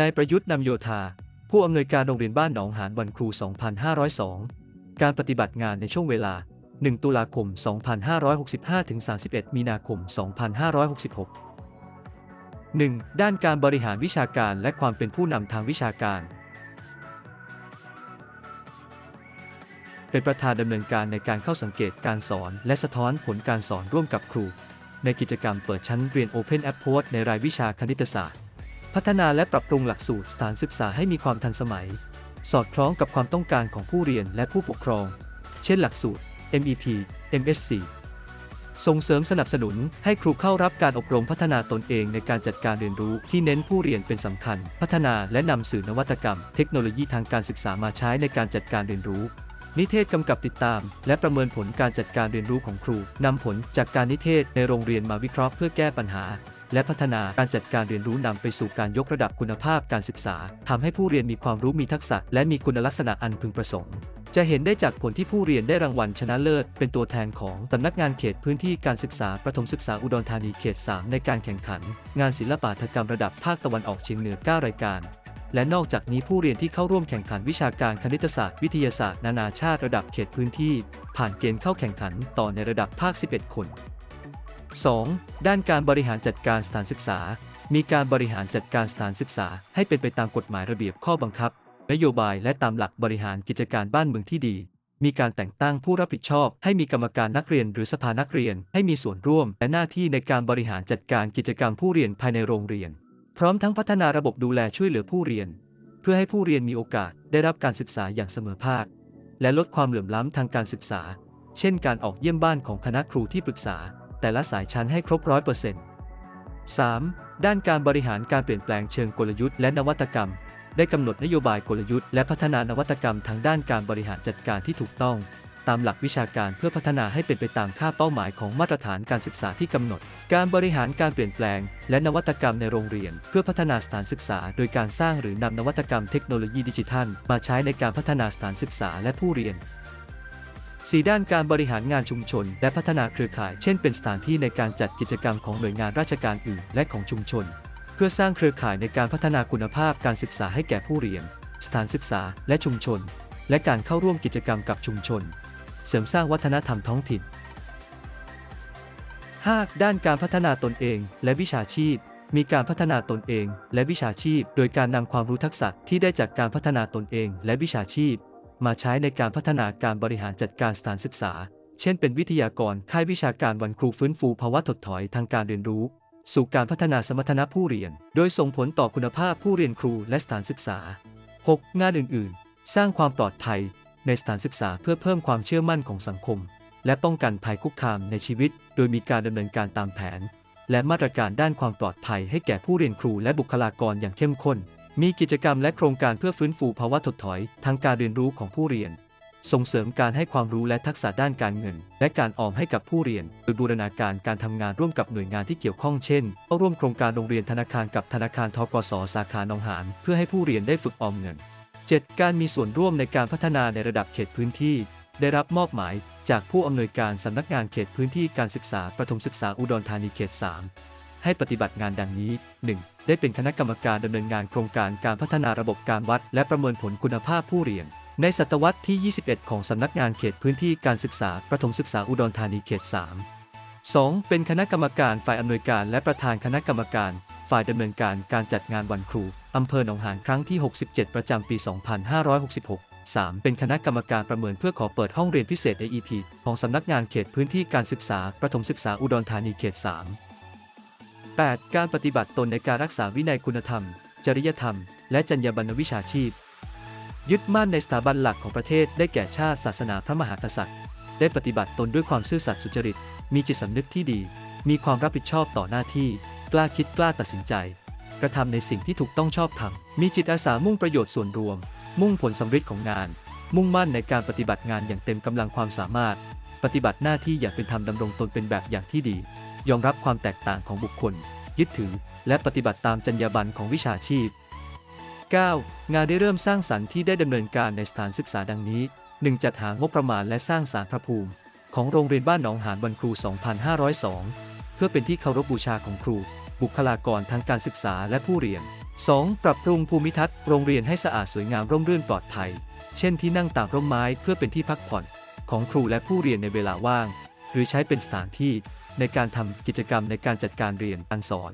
นายประยุทธ์นำโยธา ผู้อำนวยการโรงเรียนบ้านหนองหานวันครู 2502 การปฏิบัติงานในช่วงเวลา 1 ตุลาคม 2565 ถึง 31 มีนาคม 2566 1. ด้านการบริหารวิชาการและความเป็นผู้นำทางวิชาการ เป็นประธานดำเนินการในการเข้าสังเกตการสอน และสะท้อนผลการสอนร่วมกับครู ในกิจกรรมเปิดชั้นเรียน Open Approach ในรายวิชาคณิตศาสตร์ พัฒนาและปรับปรุงหลักสูตรสถานศึกษาให้มีความทันสมัย สอดคล้องกับความต้องการของผู้เรียนและผู้ปกครอง เช่นหลักสูตร MEP MSc ส่งเสริมสนับสนุนให้ครูเข้ารับการอบรมพัฒนาตนเองในการจัดการเรียนรู้ที่เน้นผู้เรียนเป็นสำคัญ พัฒนาและนำสื่อนวัตกรรม เทคโนโลยีทางการศึกษามาใช้ในการจัดการเรียนรู้ นิเทศกำกับติดตาม และประเมินผลการจัดการเรียนรู้ของครูนำผลจากการนิเทศในโรงเรียนมาวิเคราะห์เพื่อแก้ปัญหา และพัฒนาการจัดการเรียนรู้นำไปสู่การยกระดับคุณภาพการศึกษาทำให้ผู้เรียนมีความรู้มีทักษะ และมีคุณลักษณะอันพึงประสงค์ จะเห็นได้จากผลที่ผู้เรียนได้รางวัลชนะเลิศ เป็นตัวแทนของสำนักงานเขตพื้นที่การศึกษาประถมศึกษาอุดรธานีเขต 3 ในการแข่งขัน งานศิลปหัตกรรมระดับภาคตะวันออกเฉียงเหนือ 9 รายการและนอกจากนี้ผู้เรียนที่เข้าร่วมแข่งขันวิชาการคณิตศาสตร์วิทยาศาสตร์นานาชาติระดับเขตพื้นที่ ผ่านเกณฑ์เข้าแข่งขันต่อในระดับภาค 11 คน 2. ด้านการบริหารจัดการสถานศึกษา มีการบริหารจัดการสถานศึกษา ให้เป็นไปตามกฎหมายระเบียบข้อบังคับ นโยบายและตามหลักบริหารกิจการบ้านเมืองที่ดี มีการแต่งตั้งผู้รับผิดชอบ ให้มีกรรมการนักเรียนหรือสภานักเรียน ให้มีส่วนร่วม และหน้าที่ในการบริหารจัดการกิจกรรมผู้เรียนภายในโรงเรียน พร้อมทั้งพัฒนาระบบดูแลช่วยเหลือผู้เรียน เพื่อให้ผู้เรียนมีโอกาสได้รับการศึกษาอย่างเสมอภาค และลดความเหลื่อมล้ำทางการศึกษา เช่น การออกเยี่ยมบ้านของคณะครูที่ปรึกษา แต่ละสายชั้นให้ครบร้อยเปอร์เซ็นต์ 3. ด้านการบริหารการเปลี่ยนแปลงเชิงกลยุทธ์และนวัตกรรม ได้กำหนดนโยบายกลยุทธ์และพัฒนานวัตกรรมทางด้านการบริหารจัดการที่ถูกต้อง ตามหลักวิชาการเพื่อพัฒนาให้เป็นไปตามค่าเป้าหมายของมาตรฐานการศึกษาที่กำหนด การบริหารการเปลี่ยนแปลง และนวัตกรรมในโรงเรียน เพื่อพัฒนาสถานศึกษา โดยการสร้างหรือนำนวัตกรรมเทคโนโลยีดิจิทัล มาใช้ในการพัฒนาสถานศึกษาและผู้เรียน 4ด้านการบริหารงานชุมชน และพัฒนาเครือข่าย เช่นเป็นสถานที่ในการจัดกิจกรรมของหน่วยงานราชการอื่น และของชุมชน เพื่อสร้างเครือข่ายในการพัฒนาคุณภาพการศึกษาให้แก่ผู้เรียน สถานศึกษา และชุมชน และการเข้าร่วมกิจกรรมกับชุมชน เสริมสร้างวัฒนธรรมท้องถิ่น 5. ด้านการพัฒนาตนเองและวิชาชีพ มีการพัฒนาตนเอง และวิชาชีพ โดยการนำความรู้ทักษะที่ได้จากการพัฒนาตนเอง และวิชาชีพ มาใช้ในการพัฒนาการบริหารจัดการสถานศึกษา เช่นเป็นวิทยากรค่ายวิชาการวันครูฟื้นฟูภาวะถดถอยทางการเรียนรู้ สู่การพัฒนาสมรรถนะผู้เรียน โดยส่งผลต่อคุณภาพผู้เรียนครูและสถานศึกษา 6. งานอื่นๆ สร้างความปลอดภัย ในสถานศึกษาเพื่อเพิ่มความเชื่อมั่นของสังคม และป้องกันภัยคุกคามในชีวิต โดยมีการดำเนินการตามแผน และมาตรการด้านความปลอดภัยให้แก่ผู้เรียนครูและบุคลากรอย่างเข้มข้น มีกิจกรรมและโครงการเพื่อฟื้นฟูภาวะถดถอย ทางการเรียนรู้ของผู้เรียน ส่งเสริมการให้ความรู้และทักษะด้านการเงิน และการออมให้กับผู้เรียนโดยบูรณาการการทำงานร่วมกับหน่วยงานที่เกี่ยวข้องเช่นเข้าร่วมโครงการโรงเรียนธนาคารกับธนาคารทกสสาขาหนองหานเพื่อให้ผู้เรียนได้ฝึกออมเงิน 7. การมีส่วนร่วมในการพัฒนาในระดับเขตพื้นที่ ได้รับมอบหมาย จากผู้อำนวยการสำนักงานเขตพื้นที่การศึกษาประถมศึกษาอุดรธานีเขต 3 ให้ปฏิบัติงานดังนี้ 1. ได้เป็นคณะกรรมการดำเนินงานโครงการการพัฒนาระบบการวัด และประเมินผลคุณภาพผู้เรียน ในศตวรรษที่ 21 ของสำนักงานเขตพื้นที่การศึกษา ประถมศึกษาอุดรธานีเขต 3 2. เป็นคณะกรรมการฝ่ายอำนวยการและประธานคณะกรรมการ ฝ่ายดำเนินการการจัดงานวันครูอำเภอหนองหานครั้งที่ 67 ประจำปี 2566 3. เป็นคณะกรรมการประเมินเพื่อขอเปิดห้องเรียนพิเศษ AEP ของสำนักงานเขตพื้นที่การศึกษา ประถมศึกษาอุดรธานีเขต 3 8. การปฏิบัติตนในการรักษาวินัยคุณธรรม จริยธรรม และจรรยาบรรณวิชาชีพ ยึดมั่นในสถาบันหลักของประเทศได้แก่ชาติศาสนาพระมหากษัตริย์ ได้ปฏิบัติตนด้วยความซื่อสัตย์สุจริต มีจิตสำนึกที่ดี มีความรับผิดชอบต่อหน้าที่ กล้าคิดกล้าตัดสินใจ กระทำในสิ่งที่ถูกต้องชอบธรรม มีจิตอาสามุ่งประโยชน์ส่วนรวม มุ่งผลสำเร็จของงาน มุ่งมั่นในการปฏิบัติงานอย่างเต็มกำลังความสามารถ ปฏิบัติหน้าที่อย่างเป็นธรรมดำรงตนเป็นแบบอย่างที่ดี ยอมรับความแตกต่างของบุคคล ยึดถือ และปฏิบัติตามจรรยาบรรณของวิชาชีพ 9. งานได้เริ่มสร้างสรรค์ที่ได้ดำเนินการในสถานศึกษาดังนี้ 1. จัดหางบประมาณและสร้างสารพระภูมิ ของโรงเรียนบ้านหนองหานวันครู 2502 เพื่อเป็นที่เคารพบูชาของครู บุคลากรทางการศึกษาและผู้เรียน 2. ปรับปรุงภูมิทัศน์โรงเรียนให้สะอาดสวยงามร่มรื่นปลอดภัย เช่นที่นั่งตากร่มไม้เพื่อเป็นที่พักผ่อน ของครูและผู้เรียนในเวลาว่าง หรือใช้เป็นสถานที่ในการทำกิจกรรมในการจัดการเรียนการสอน